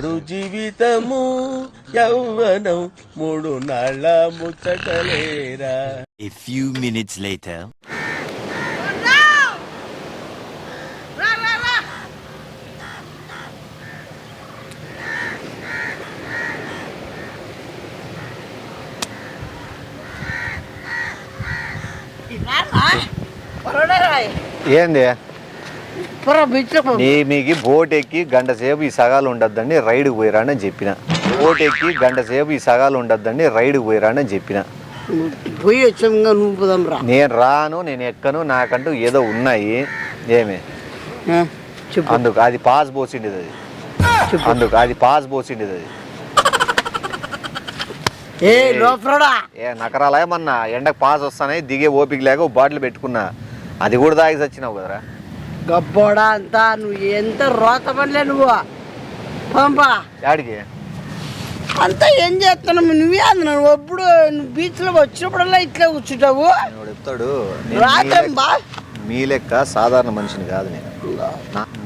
పాడు జీవితము యౌవనం మూడు నాళ్ళ ముచ్చటలేరా. A few minutes later. ఏంది? మీకు బోట్ ఎక్కి గంట సేపు ఈ సగాలు ఉండొద్దండి రైడ్కి పోయిరాని చెప్పిన. బోట్ ఎక్కి గంట సేపు ఈ సగాలు ఉండొద్దండి రైడ్కి పోయిరాని చెప్పిన. పోయి నువ్వు పోదాం రా. నేను రాను నేను ఎక్కను నాకంటూ ఏదో ఉన్నాయి. ఏమి? అందుకు అది పాస్ పోసిండేది అది. అందుకు అది పాస్ పోసిండేది అది. ఏ ఏ నకరాలా ఏమన్నా ఎండకు పాస్ వస్తానే దిగే ఓపిక లేక బాటిల్ పెట్టుకున్నా. అది కూడా తాగి చచ్చినావు కదరా. గబ్బోడా అంతా నువ్వు ఎంత రోత పనిలే నువ్వు? పంపా. యాడికి? అంతా ఏం చేస్తున్నావు? నువ్వే నువ్వు ఎప్పుడు నువ్వు బీచ్లో వచ్చినప్పుడల్లా ఇట్లా కూర్చుంటావు? చెప్తాడు నేను మీ లెక్క- సాధారణ మనిషిని కాదు నేను.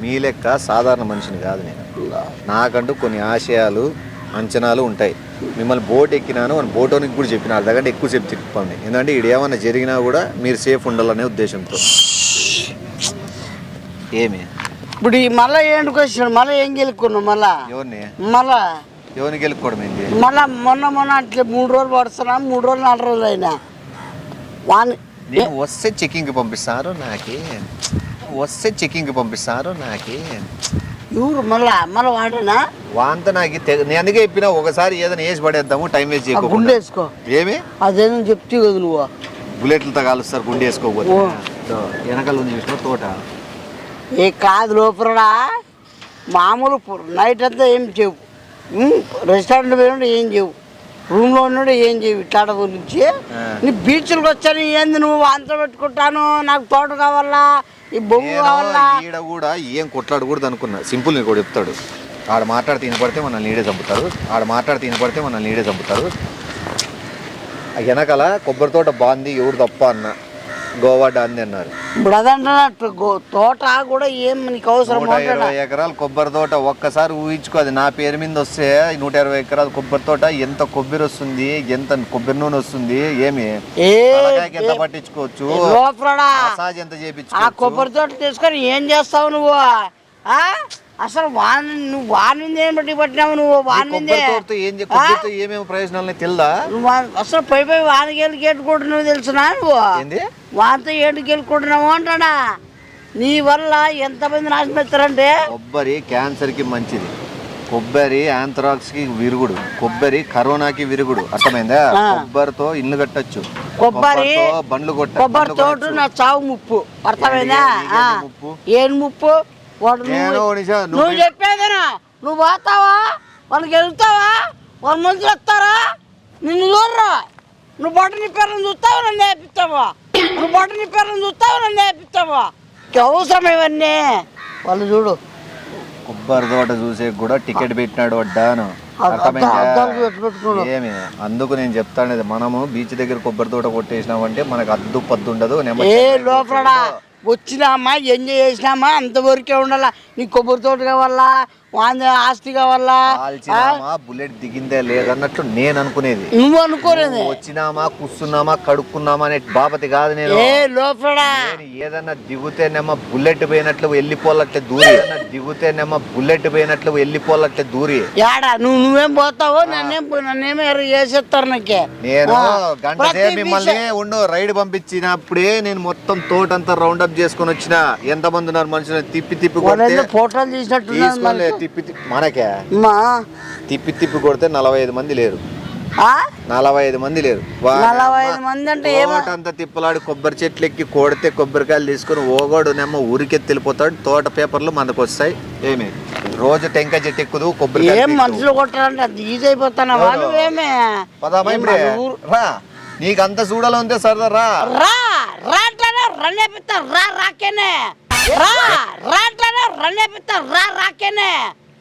మీ లెక్క సాధారణ మనిషిని కాదు నేను. నాకంటూ కొన్ని ఆశయాలు అంచనాలు ఉంటాయి. మిమ్మల్ని బోట్ ఎక్కినాను అని బోటోనికి కూడా చెప్పిన అర్ధగంట ఎక్కువ సేపు తిప్పండి. ఎందుకంటే ఇది ఏమన్నా జరిగినా కూడా మీరు సేఫ్ ఉండాలనే ఉద్దేశంతో. ఏమి? ఇప్పుడు ఈ మళ్ళా ఏంటికి వచ్చినాడు? మళ్ళీ ఏం గెలుక్కున్నావు మళ్ళా? ఎవరిని? మళ్ళా? ఎవరిని గెలుపుకోవడం ఏంటి మళ్ళా మొన్న మొన్న అట్లా మూడు రోజులు పడుతున్నా మూడు రోజులు నాలుగు రోజులు అయినా. వాని నేను వస్తే చెకింగ్కి పంపిస్తారు నాకి? వస్తే చెకింగ్కి పంపిస్తారు నాకి? ఎవరు మళ్ళా? మళ్ళా వాడేనా? వాంత నాకు తెగ- నేను అందుకే చెప్పిన ఒకసారి ఏదైనా వేసి పడేద్దాము టైం వేస్ట్ ఆ గుండె చేయకుండా వేసుకో. ఏమి? అదేదో చెప్తే కదా నువ్వు. బుల్లెట్లతో కాలుస్తారు గుండె వేసుకోకపోతే. ఓ. వెనకాల ఉంది చూసిన తోట. ఏ కాదు లోపలడా మామూలు నైట్ అంతా ఏం చెవు రెస్టారెంట్ పోయినాడు ఏం చెవు రూమ్లో ఉన్నాడు ఏం చెవు ఇట్లాడ గురించి. నీ బీచ్లకు వచ్చాను ఏంది నువ్వు? అంత పెట్టుకుంటాను నాకు తోట కావాలా? ఈ బొమ్మ కావాలా? ఈడ కూడా ఏం కొట్లాడకూడదు అనుకున్నా. సింపుల్ నీకు కూడా చెప్తాడు. ఆడ మాట్లాడితే వినపడితే మనల్ని నీడే చంపుతారు. ఆడ మాట్లాడితే వినపడితే మనల్ని నీడే చంపుతారు. వెనకాల కొబ్బరి తోట బాగుంది ఎవరు తప్ప అన్న. గోవా డాంది అన్నారు. ఇప్పుడు అదంటున్నట్టు గో- తోట కూడా ఏం నీకు అవసరం నూట ఇరవై ఎకరాలు కొబ్బరి తోట ఒక్కసారి ఊహించుకో అది నా పేరు మీద వస్తే ఈ నూట ఇరవై ఎకరాల కొబ్బరి తోట ఎంత కొబ్బరి వస్తుంది ఎంత కొబ్బరి నూనె వస్తుంది ఏమి? ఏ తలకాయకి ఎంత పట్టించుకోవచ్చు? లోపలడా మసాజ్ ఎంత ఆ చేపించుకోవచ్చు కొబ్బరి తోట తీసుకొని ఏం చేస్తావు నువ్వు ఆ? అసలు వాని నువ్వు వానింది ఏం బట్టి పట్టినావు? నువ్వు కొబ్బరితో ఏమేమి ప్రయోజనాలని తెలుదా? నువ్వు అసలు పోయి పోయి వానికి వెళ్ళి కేట్టుకుంటున్నావు తెలుసునా నువ్వు? ఏంది? వానితో ఏడుకి వెళ్ళుకుంటున్నావు అంటాడా నీ వల్ల ఎంతమంది నాశనం పెడతారంటే కొబ్బరి క్యాన్సర్కి మంచిది. కొబ్బరి ఆంథ్రాక్స్కి విరుగుడు. కొబ్బరి కరోనాకి విరుగుడు. అర్థమైందా. కొబ్బరితో ఇల్లు కట్టొచ్చు. కొబ్బరి కొబ్బరితో బండ్లు కొట్ట కొబ్బరి తోట. నా చావు ముప్పు. అర్థమైందా? ఏం ముప్పు? వాడు నువ్వు చెప్పేదేనా నువ్వు పోతావా వాళ్ళకి వెళ్తావా? వాళ్ళ మనుషులు వస్తారా? నిన్ను చూడరా. నువ్వు బొట్ట నీ పేర్లను చూస్తావా? నన్ను నేర్పిస్తావా? నువ్వు బొట్ట నీ పేర్లను చూస్తావా? నన్ను నేర్పిస్తావా? అవసరం ఇవన్నీ. వాళ్ళు చూడు. కొబ్బరి తోట చూసే కూడా టికెట్ పెట్టినాడు వడ్డాను. ఏమి? అందుకు నేను చెప్తాను మనము బీచ్ దగ్గర కొబ్బరి తోట కొట్టేసినామంటే మనకు అద్దు పద్దు ఉండదు వచ్చినామా ఎంజాయ్ చేసినామా అంతవరకే ఉండాలా? నీ కొబ్బరి తోట కావాలా? వాంది ఆస్తి కావాలా? ఆ? కాల్చినామా బుల్లెట్ దిగిందే లేదన్నట్లు నేను అనుకునేది. నువ్వు అనుకోలేదు? వచ్చినామా కూర్చున్నామా కడుక్కున్నామా అనే బాపతి కాదు నేను. ఏదన్నా దిగుతేనేమో బుల్లెట్ పోయినట్లు వెళ్ళిపోలట్లే దూరి. దిగుతేనేమో బుల్లెట్ పోయినట్లు వెళ్ళిపోలట్లే దూరి. యాడా? నువ్వు నువ్వేం పోతావో నన్నేం నన్నేమో చేసేస్తారు నాకే? నేను గంట మిమ్మల్ని ఉండు రైడ్ పంపించినప్పుడే నేను మొత్తం తోటంతా రౌండ్ అప్ చేసుకొని వచ్చిన. ఎంత మంది ఉన్నారు మనుషులు? తిప్పి తిప్పి ఫోటోలు తీసుకోలే తిప్పి తిప్పి మనకే? మా? తిప్పి తిప్పి కొడితే నలభై ఐదు మంది లేరు. ఆ? నలభై ఐదు మంది లేరు. నలభై ఐదు మంది అంటే తోటంతా తిప్పలాడి కొబ్బరి చెట్లు ఎక్కి కొడితే కొబ్బరికాయలు తీసుకొని ఓగోడు నెమ్మ ఊరికెత్తి వెళ్ళిపోతాడు తోట పేపర్లు మనకు వస్తాయి. ఏమి? రోజు టెంకాయ చెట్టు ఎక్కుదు కొబ్బరి ఏం మనుషులు కొట్టారంటే అది ఈజీ అయిపోతానా వాళ్ళు ఏమే? పదామా ఇప్పుడే? రా. అంత సరదా రా. రా రాకేనే. రా రన్నేపిస్తా రా రాకేనే.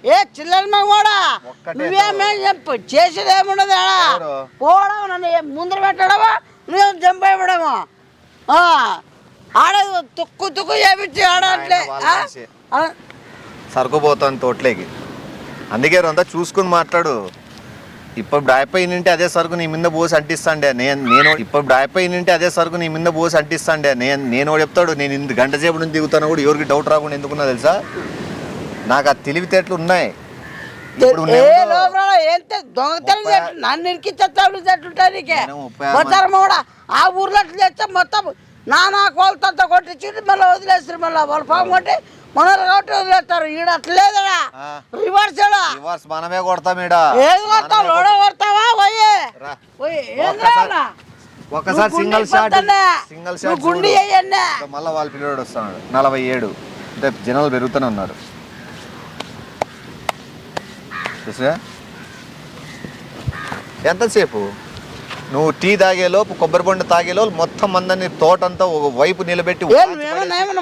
ఏ చిల్లర మగవాడా ఒక్కటే నువ్వేమే చెప్పు. చేసేది ఏముండదు ఆడ. ఎవరు? పోవడం నన్ను ఏం ముందర పెట్టడమా? నువ్వేం జంప్ అయిపోవడమా? ఆ, ఆడేది తుక్కు తుక్కు చేపించి ఆడట్లే ఆయన వాళ్ళ మనిషి. సరుకు పోతాను తోటలోకి. అందుకే అంతా చూసుకుని మాట్లాడు. ఇప్పుడు అయిపోయినంటే అదే సరుకు నీ మీద పోసి అంటిస్తాండే. నేను నేను ఇప్పుడు అయిపోయినంటే అదే సరుకు నీ మీద పోసి అంటిస్తాండే. నేను నేను చెప్తాడు? నేను ఇంత గంట సేపు నుంచి దిగుతాను కూడా ఎవరికి డౌట్ రాకుండా ఎందుకున్నా తెలుసా? నాకు ఆ తెలివితేటలు ఉన్నాయి. నన్ను ఆ ఊర్లో మొత్తం నానా కోళ్ళతో కొట్టించి మళ్ళీ వదిలేస్తారు మళ్ళీ వాళ్ళ పాము కొట్టి మనలు కాబట్టి వదిలేస్తారు ఈడ అట్లా లేదడా ఆ. రివర్స్ రివర్స్ మనమే కొడతాం ఈడ. ఏది కొడతావు? లోడ కొడతావా? పోయి? ఒకసారి సింగిల్ షాట్. సింగిల్ షాట్ గుండి మళ్ళీ వాళ్ళ పిల్లడు వస్తున్నాడు. నలభై ఏడు. అంటే జనాలు పెరుగుతూనే ఉన్నారు. చూసా ఎంతసేపు? నువ్వు టీ తాగేలోపు కొబ్బరి బొండ తాగేలోపు మొత్తం అందరినీ తోటంతా ఒక వైపు నిలబెట్టి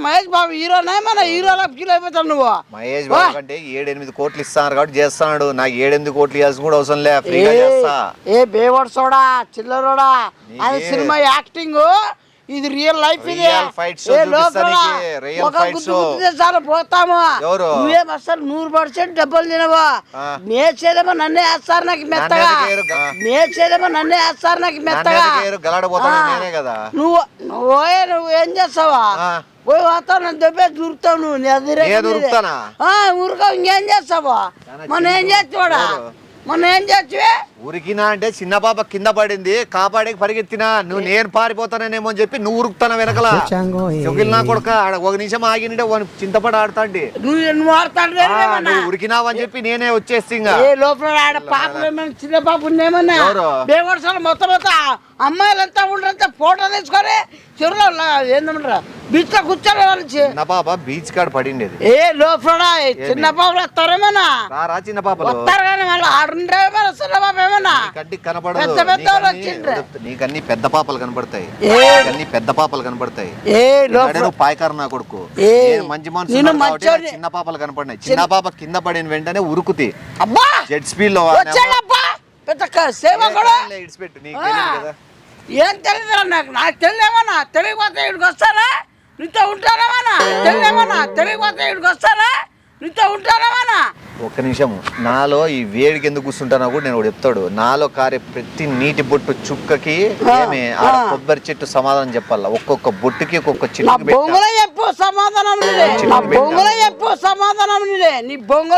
మహేష్ బాబు ఏమన్నా హీరోలా ఫీల్ అయిపోతావు నువ్వు? మహేష్ బాబు కంటే ఏడెనిమిది కోట్లు ఇస్తాను కాబట్టి చేస్తున్నాడు నాకు ఏడెనిమిది కోట్లు ఇవ్వాల్సిన కూడా అవసరం లే ఫ్రీగా చేస్తా. ఏ బేవడ్సోడా చిల్లరోడా అది సినిమా యాక్టింగ్. ఇది రియల్ లైఫ్ ఇది. ఏ లోపల ఒక చాలు పోతాము. ఎవరు? నువ్వేం అసలు నూరు పర్సెంట్ డబ్బులు తినవా. మేచేదేమో నన్నే వేస్తారు నాకు మెత్తగా. నన్ను? మేచేదేమో నన్నే వేస్తారు నాకు మెత్తగా. నన్ను నువ్వు నువ్వే నువ్వు ఏం చేస్తావా. పోయి వాతావరణం దెబ్బే దూరుతావు నువ్వు ఉరకవు ఇంకేం చేస్తావా? మొన్న ఏం. చేస్తావాడా? మొన్న ఏం చేస్తావే? ఉరికినా అంటే చిన్న పాప కింద పడింది కాపాడేకి పరిగెత్తినా నువ్వు నేను పారిపోతానేమో అని చెప్పి నువ్వు ఉరుకుతానా వెనకల. నా కొడుక ఆడ ఒక నిమిషం ఆగినంటే వాని చింతపడి ఆడుతాండి. నువ్వు ఉరికినావని చెప్పి నేనే వచ్చేసి లోపల ఆడ చిన్న పాప ఉందేమన్నా మొత్తం మొత్తం అమ్మాయిలంతా ఉండరంతా ఫోటో తీసుకొని చెరువులో ఏందమంటారా బీచ్లో వాళ్ళు పాప బీచ్ కాడ పడిండేది. ఏ లోపల చిన్న పాపలు వస్తారేమన్నా? రారా చిన్న పాపలు? వస్తారు కానీ మళ్ళీ ఆడుండేమన్నా చిన్న పాప ఏమన్నా పెద్ద పెద్ద వాళ్ళు నీకన్నీ- వచ్చిండ్రు. నీకన్నీ పెద్ద పాపలు కనపడతాయి. ఏ నీకన్నీ పెద్ద పాపలు కనపడతాయి. ఏ పాయకారు నా కొడుకు. ఏ, మంచి మనసు చిన్న పాపలు కనపడినాయి. చిన్న పాప కింద పడిన వెంటనే ఉరుకుతి. అబ్బా! జెట్ స్పీడ్లో పెద్ద ఇడిచిపెట్టు నీకు. తెలియదు కదా. ఏం తెలియదురా నాకు. నాకు తెలియదేమన్నా తెలియకపోతే ఇక్కడికి వస్తారా? నీతో ఉంటారామన్నా తెలియదేమన్నా తెలియకపోతే ఇక్కడికి వస్తారా? ఉంటారామన్నా ఒక్క నిమిషం. నాలో ఈ వేడికి ఎందుకు కూర్చుంటానో కూడా నేను చెప్తాడు. నాలో కారే ప్రతి నీటి బొట్టు చుక్కకి ఆ, ఏమి ఆడ ఆ. కొబ్బరి చెట్టు సమాధానం చెప్పాలా? ఒక్కొక్క బొట్టుకి ఒక్కొక్క చెప్పు సమాధానం బొంగుల చెప్పు సమాధానం నీ బొంగుల.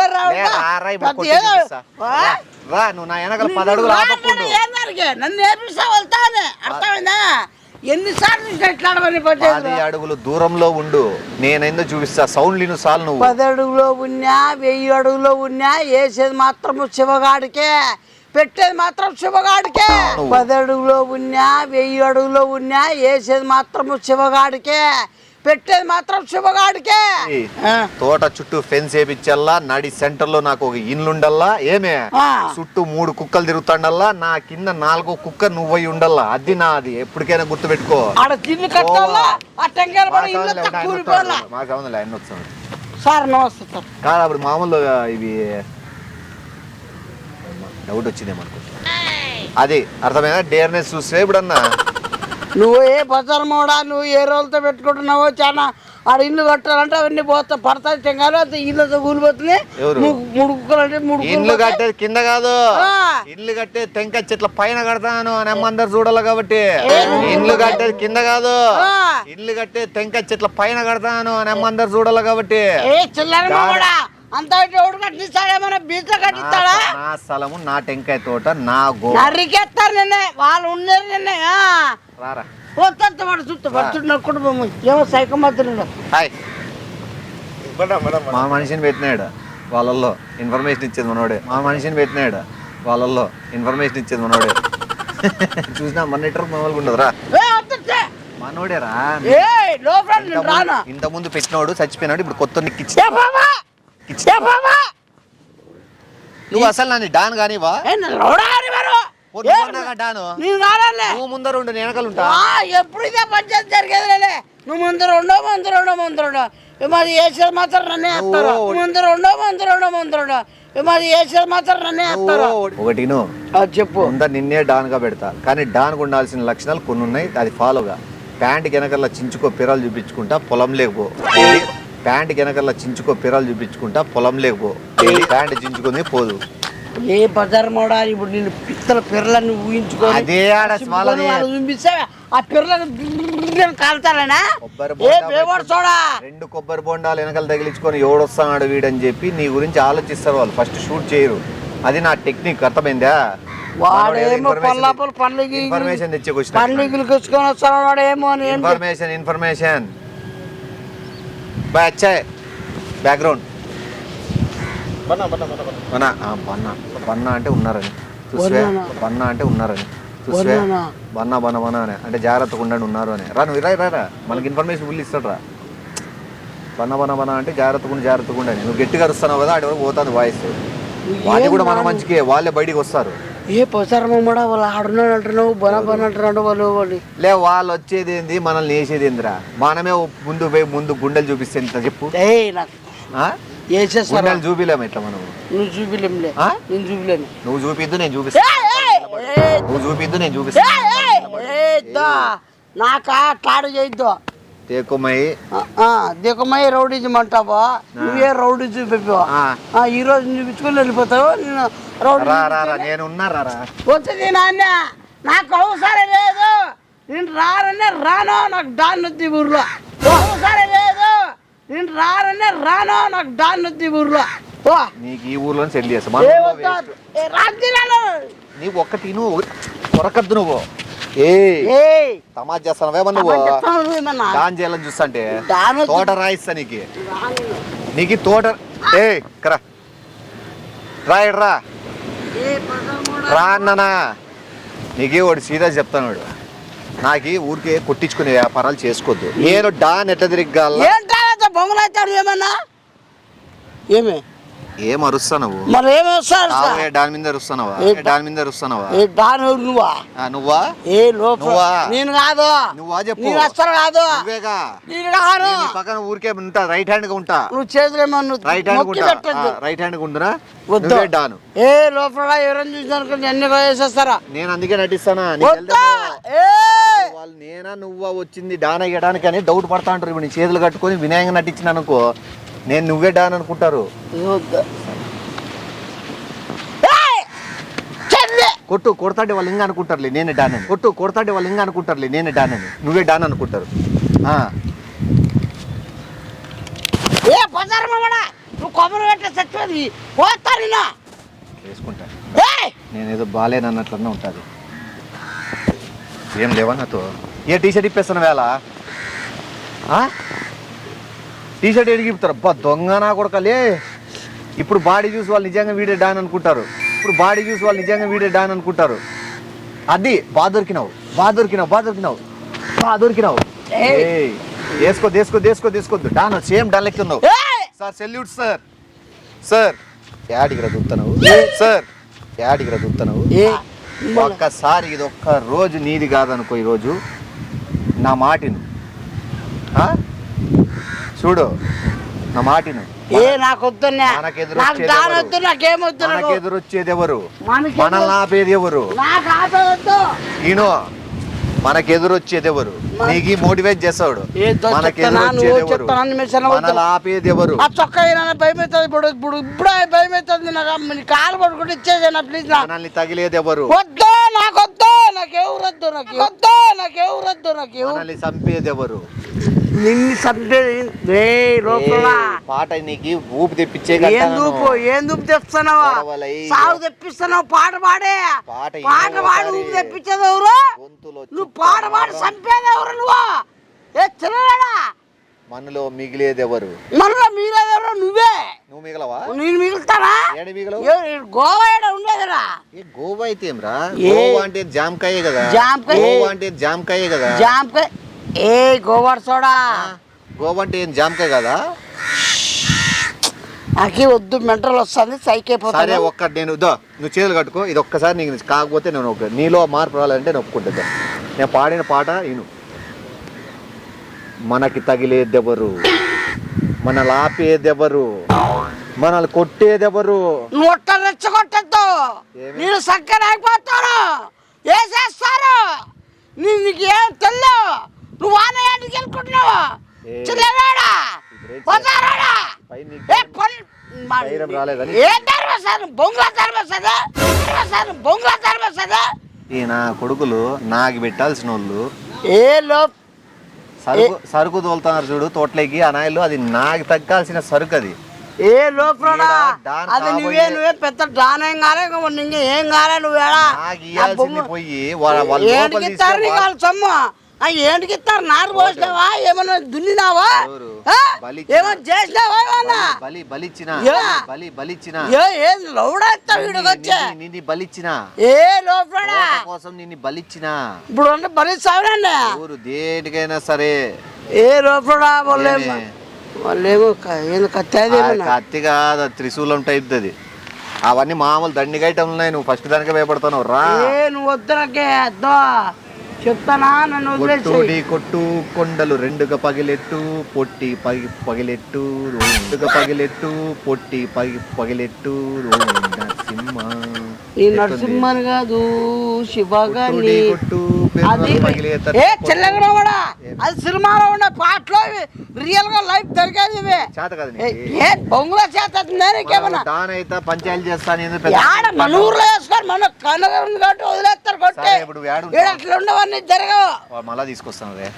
రా, నువ్వు నా వెనకాల పది అడుగులు నన్ను నేర్పిస్తా వెళ్తానే? అర్థమైందా? ఎన్నిసార్లు పది అడుగులు దూరంలో ఉండు. నేనేందో చూపిస్తా? సౌండ్ లీను చాలు నువ్వు. పది అడుగులో ఉన్నా వెయ్యి అడుగులో ఉన్నా వేసేది మాత్రం శివగాడికే. పెట్టేది మాత్రం శివగాడికే. పది అడుగులో ఉన్నా వెయ్యి అడుగులో ఉన్నా వేసేది మాత్రం శివగాడికే. పెట్టేది మాత్రం ఆ. తోట చుట్టూ ఫెన్స్ వేపించల్లా నడి సెంటర్లో నాకు ఒక ఇల్లుండల్లా ఏమే. చుట్టూ మూడు కుక్కలు తిరుగుతాండల్లా నా కింద నాలుగో కుక్క నువ్వై ఉండల్లా. అది ఎప్పటికైనా వస్తాడు. మా సంబంధంలే, ఆయన వస్తాడు. సార్ నమస్తే సార్. కాదు అప్పుడు మామూలుగా ఇవి డౌట్ వచ్చిందేమో అనుకుంటా. అది అర్థమైనా డేర్నెస్ చూస్తే ఇప్పుడన్నా నువ్వు ఏ బజార్ మోడా నువ్వు ఏ రోజులతో పెట్టుకుంటున్నావో చాలా ఆడ ఇల్లు కట్టాలంటే అవన్నీ పోతా పడతాయి తెంగాలు అయితే ఇల్లు కుక్కలు ఇల్లు. కట్టేది కింద కాదు. ఇల్లు కట్టే టెంకాయ చెట్ల పైన కడతాను అని అమ్మ అందరు చూడాలి కాబట్టి. ఇల్లు కట్టేది కింద కాదు. ఇల్లు కట్టే టెంకాయ చెట్ల పైన కడతాను అని అమ్మ అందరు చూడాలి కాబట్టి. అంత ఎవడు కట్టిస్తాడేమన్నా బీచ్లో నా కట్టిస్తాడా? నా స్థలము నా టెంకాయ తోట నా గో నరికేస్తారు నిన్నే వాళ్ళు ఉన్నారు నిన్నే ఆ. రారా. పోతే వాడు చుట్టూ పడుతున్న కుటుంబం ఏమో సైకమత్తున్నాడు హాయ్. మా మనిషిని పెట్టినాడు వాళ్ళల్లో ఇన్ఫర్మేషన్ ఇచ్చేది మనోడే. మా మనిషిని పెట్టినాడు వాళ్ళల్లో ఇన్ఫర్మేషన్ ఇచ్చేది మనోడే. చూసినా మన నెట్వర్క్ మామూలుగా ఉండదురా. మనోడేరా. ఏ నేను రానా. ఇంత ముందు పెట్టినోడు చచ్చిపోయినాడు ఇప్పుడు కొత్త నిక్కిచ్చి ఏ బాబా ఏ బాబా నువ్వు అసలు నన్ను డాన్ కానివా ఏ లోడా అని నేను రాలే నువ్వు ముందర ఉండు నేను వెనకాలంటా ఆ, ఎప్పుడు ఇదే పంచాయతీ జరిగేదిలే. నువ్వు వేసేది మాత్రం నన్నే వేస్తారు? వేసేది మాత్రం నన్నే వేస్తారు? ఒకటి నువ్వు అది చెప్పు. ఉందా నిన్నే డాన్గా పెడతా. కానీ డాన్ ఉండాల్సిన లక్షణాలు కొన్ని ఉన్నాయి అది ఫాలోగా ప్యాంట్ వెనకల్లా చించుకో పిరాలు చూపించుకుంటా పొలం లేకపో ప్యాంట్ వెనకల్లా చించుకో పిరాలు చూపించుకుంటా పొలం లేకపో ప్యాంట్ చించుకుంది పోదు. ఏ బజార్ మోడా ఇప్పుడు నేను పిత్తల పిర్రలను ఊహించుకొని అదే ఆడ స్మాలది. వాళ్ళు చూపిస్తే ఆ పిర్రలను కాలుతారనా? కొబ్బరి ఏ బేవాడు చూడా రెండు కొబ్బరి బొండాలు వెనకాల తగిలించుకొని ఎవడొస్తాడు వీడని చెప్పి నీ గురించి ఆలోచిస్తారు వాళ్ళు. ఫస్ట్ షూట్ చేయరు. అది నా టెక్నిక్ అర్థమైందా? వాడేమో పల్లాపల పండుగ ఇన్ఫర్మేషన్ కూర్చుకొని వస్తాడు వాడేమో ఇన్ఫర్మేషన్ ఇన్ఫర్మేషన్ బాయ్ అచ్చా. బ్యాక్గ్రౌండ్ బన్నా అంటే ఉన్నారని. చూసే? బన్నా అంటే ఉన్నారని. చూసే? బన్నా బన్నా బన్నా అని. అంటే జాగ్రత్తగా ఉండండి ఉన్నారు అని. రా నువ్వు రా మనకి ఇన్ఫర్మేషన్ ఫుల్ ఇస్తాడు రా. బన్నా బన్నా బన్నా అంటే జాగ్రత్తగా ఉండి జాగ్రత్తగా ఉండండి నువ్వు గట్టిగా అరుస్తున్నావు కదా ఆడి వరకు పోతుంది వాయిస్ వాళ్ళు కూడా మన మంచికే వాళ్ళే బయటికి వస్తారు. ఏ బజార్ మమ్మడా వాళ్ళు ఆడున్నాడు అంటున్నావు బన బన అంటున్నాడు వాళ్ళు వాళ్ళు. లే వాళ్ళు వచ్చేది ఏంది? మనల్ని వేసేది ఏందిరా? మనమే ముందు పోయి ముందు గుండెలు చూపిస్తే ఎంత చెప్పు. ఏ నాకు ఆ? వేసేస్తారా చూపిలేము ఇట్లా మనం. నువ్వు చూపిలేంలే. ఆ? నేను చూపిలేను. నువ్వు చూపిద్దు నేను చూపిస్తా. నువ్వు చూపిద్దు నేను చూపిస్తా. నాకా తాడు చేయొద్దు. తేకుమై దిగమై రౌడీజం అంటావా? నువ్వే రౌడీ చూపిపో ఆ. ఈ రోజు చూపించుకొని వెళ్ళిపోతావు నేను రౌడీ నేను వచ్చింది నాన్న. నాకు అవసరం లేదు. నేను రారనే రాను. నాకు డాన్ ఊర్లో. అవసరం రాను? నాకు డాన్ వద్ది ఊర్లో. ఓ. నీకు ఈ ఊర్లో సెటిల్ చేస్తా. ఏ వద్దా? ఒక్కటి నువ్వు కొరకద్దు నువ్వు. ఏ. ఏయ్ తమాజ్ చేస్తానవేమో నువ్వు? డాన్ చేయాలని చూస్తాంటే డాన్ వద్దు. తోట రాయిస్తా నీకు. నీకు ఈ తోట ఏ కరా రాయడు రా. అన్ననా నీకే వాడు సీదా చెప్తాను వాడు. నాకు ఊరికే కొట్టించుకునే వ్యాపారాలు చేసుకోవద్దు నేను డాన్ ఎట్లా తిరిగాల ఏంటా బొంగలైతాడు ఏమన్నా? ఏమే? ఏం అరుస్తా నువ్వు? మరి మీద అరుస్తున్నావా? మీద అరుస్తున్నావా? ఏ నువ్వా? ఆ, నువ్వా? ఏ లోపల? నువ్వా? నేను కాదు. నువ్వా చెప్పు. నేను కాదు. నువ్వేగా? నేను పక్కన ఊరికే ఉంటా రైట్ హ్యాండ్గా ఉంటా. నువ్వు రైట్ హ్యాండ్ ఉంటా. రైట్ హ్యాండ్ వద్దు. డాను. ఏ లోపల ఎవరైనా అన్ని వేసేస్తారా నేను అందుకే నటిస్తానా? వాళ్ళు నేనా నువ్వా వచ్చింది డాన్ అయ్యడానికి అని డౌట్ పడతా అంటారు ఇప్పుడు నీ చేతులు కట్టుకొని వినాయక నటించిన అనుకో నేను నువ్వే డాన్ అనుకుంటారు! కొట్టు కొడతాంటే వాళ్ళు ఇంకా అనుకుంటారులే నేనే డాన్ అని. కొట్టు కొడతాంటే వాళ్ళు ఇంకా అనుకుంటారులే నేనే డాన్ అని. నువ్వే డాన్ అనుకుంటారు. ఆ, ఏ బజారు మామడా నువ్వు కొబ్బరి పెట్టే చచ్చిపోయి పోతా నేను వేసుకుంటా. ఉంటుంది. ఏం లేవా నాతో? ఏ టీ షర్ట్ ఇప్పేస్తాను వేళ టీ షర్ట్ ఎడిగిపుతారు అబ్బా దొంగ నా కొడకలే ఇప్పుడు బాడీ చూసి వాళ్ళు నిజంగా వీడే డాన్ అనుకుంటారు. ఇప్పుడు బాడీ చూసి వాళ్ళు నిజంగా వీడే డాన్ అనుకుంటారు. అది బాగా దొరికినావు. బాగా దొరికినావు బాగా దొరికినావు. బాగా దొరికినావు. వేసుకో వేసుకో వేసుకో వేసుకోద్దు. డాన్ సేమ్ డాన్ లెక్క ఉన్నావు! Sir salute sir. సార్. యాడికి రా చూస్తున్నావు సార్ యాడికి రా చూస్తున్నావు ఏ! ఒక్కసారి ఇది ఒక్క రోజు నీది కాదనుకో ఈరోజు. నా మాటిను. ఆ? చూడు నా మాటిను. ఏ నాకు వద్దున్నా నాకు దాని? వద్దు నాకేమొద్దు నాకు మనకెదురు వచ్చేది ఎవరు? మనకి మనల్ని ఆపేది ఎవరు? ఈనో మనకెదురు వచ్చేది ఎవరు నీకు మోటివేట్ అని మెసేజ్ వద్దు. మనల్ని ఆపేది ఎవరు? ఆ చొక్కా భయం అవుతుంది ఇప్పుడు ఇప్పుడు ఇప్పుడే భయం అవుతుంది నాకు కాలు పట్టుకుంటే ఇచ్చేసాను ప్లీజ్ మనల్ని తగిలేది ఎవరు? వద్దు నాకు వద్దు నాకు ఎవరు వద్దు నాకు వద్దు నాకు ఎవరు వద్దు నాకు ఎవరు చంపేది ఎవరు? నిన్ను చంపేది రే లోపల. పాట నీకు ఊపి తెప్పించే ఏం దూపు ఏం దూపు తెస్తున్నావా. సాగు తెప్పిస్తున్నావు పాట పాడే. పాట పాడి ఊపి తెప్పించేది ఎవరు? నువ్వు పాట పాడి. చంపేది ఎవరు నువ్వు? ఏ చిన్నడా మనలో మిగిలేది ఎవరు? మనలో మీరేదెవరో నువ్వే. నువ్వు మిగలవా? నేను ఈ గోవా ఏడ ఉండేదిరా? ఏ గోవా అయితే ఏమ్రా? ఏ? గోవా అంటే జామకాయే కదా. జామకాయ? గోవా అంటే జామకాయే కదా. జాంపే ఏ గోవా సోడా? గోవా అంటే ఏం జామకాయ కదా? నాకే వద్దు మెంటల్ వస్తుంది సైక్ సరే అయిపోతాను ఒక్క నేను దో నువ్వు చేతులు కట్టుకో ఇది ఒక్కసారి నీకు కాకపోతే నేను ఒక నీలో మార్పు రావాలంటే నేను ఒప్పుకుంటా నేను పాడిన పాట విను మనకి తగిలేదెవరు? మనల్ని ఆపేదెవరు? మనల్ని కొట్టేదెవరు? నువ్వు ఒట్ట రెచ్చగొట్టద్దు. ఏమి? నేను చక్కర అయిపోతాను వేసేస్తారు నీకు ఏం తెల్లు నువ్వు ఆనయానికి వెళ్ళుకుంటున్నావు. చిల్లవాడా ఏ పని? ఏ బొంగుల బొంగుల ఈ నా కొడుకులు నాకు పెట్టాల్సిన వాళ్ళు ఏ లో సరుకు సరుకు తోలుతున్నారు చూడు తోటలోకి అనాయిలు అది నాకు తగ్గాల్సిన సరుకు అది ఏ డాన్ అది నువ్వే నువ్వే పెద్ద డాన్ ఏం కాలే ఏం కాలే నువ్వేడా? పోయి వాళ్ళ వాళ్ళ లోపల వాళ్ళ సొమ్ము? ఏంటికి ఇస్తారు? నారు పోసినావా? ఏమన్నా దున్నినావా. ఏమన్నా చేసినావా ఏమన్నా? బలి బలిచ్చిన? బలి బలిచ్చిన. ఏ ఏం లౌడా ఇస్తావు వీడికి వచ్చే? నిన్ను బలిచ్చిన. ఏ లోపలడా కోట కోసం నిన్ను బలిచ్చిన. ఇప్పుడు అంటే భరిస్తావునండి ఊరు దేనికైనా సరే. ఏ లోపలడా వాళ్ళేమో? వాళ్ళేమో ఏంది కత్తేదేమన్నా కత్తి కాదు త్రిశూలం టైప్ అది. అవన్నీ మామూలు దండిగా ఐటమ్ ఉన్నాయి. నువ్వు ఫస్ట్ దానికే భయపడుతున్నావు రా. నువ్వు వద్దనకే అద్దో. చెప్తానా? నన్ను వదిలేసి కొట్టు కొండలు రెండుగా పగిలెట్టు పొట్టి పగి పగిలెట్టు రెండుగా పగిలెట్టు పొట్టి పగి పగిలెట్టు సినిమా ఈ నరసింహన్ కాదు శివగాని అది ఏ చెల్లగడవాడా అది సినిమాలో ఉన్న పాటలో రియల్గా లైఫ్ దొరికేది ఇవి. ఏ, బొంగుల చేత నీకేమన్నా మనం దాని అయితే పంచాయలు చేస్తాను మన ఊర్లో వేసుకొని మన కనగరం కాబట్టి వదిలేస్తారు కొట్టి. అట్లా ఉండవన్నీ జరగవు. మళ్ళా తీసుకొస్తాను రే.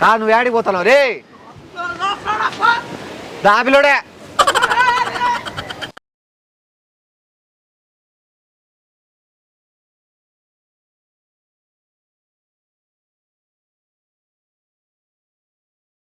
కా నువ్వు ఏడికి పోతున్నావు రే. దాపిలోడే